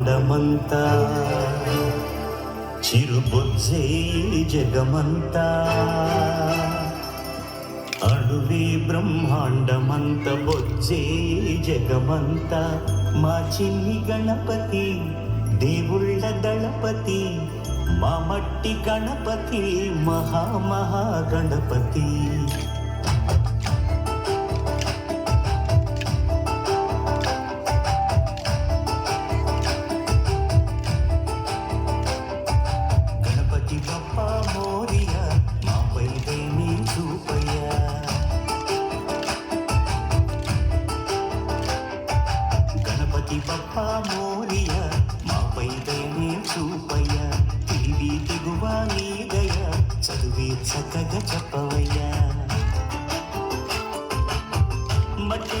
అండమంతా చిరుబొజ్జే జగమంతా. అణువే బ్రహ్మాండమంత బొజ్జే జగమంతా. మా చిన్ని గణపతి దేవుళ్ళ దళపతి మా మట్టి గణపతి మహా గణపతి. గణపతి పప్ప మోరియ మాపై దేని చూపయ్య. టీవీ తెగువ నీదయ చదివే చక్కగా చెప్పవయ్యా. మట్టి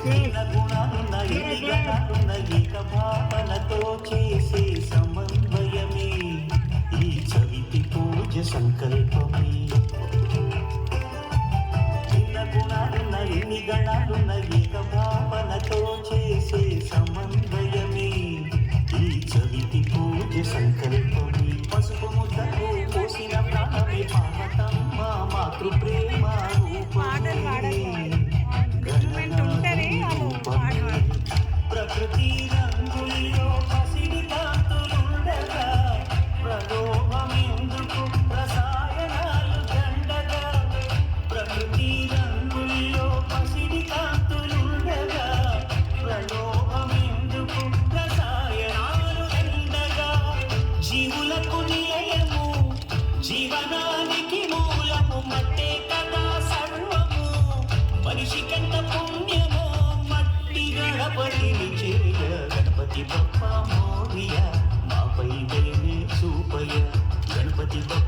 Clap, గుణాలున్న ఎన్ని ఏక భావనతో చేసే సమన్వయమే. ఈ చవితి పూజ సంకల్పమే. చిన్న గుణాలున్న ఎన్ని గణాలున్న ఏక భావనతో చేసే సమన్వయమే. ఈ చవితి పూజ సంకల్పమే. పసుపు ముద్దకు పోసిన ప్రాణమే పార్వతమ్మ జీవనానికి మూలము మట్టే కదా సర్వము. మనిషి మనిషికెంత పుణ్యమో మట్టి గణపతిని చేయ. గణపతి బప్ప మోరియ మాపై దేవి చూపయ. గణపతి బప్ప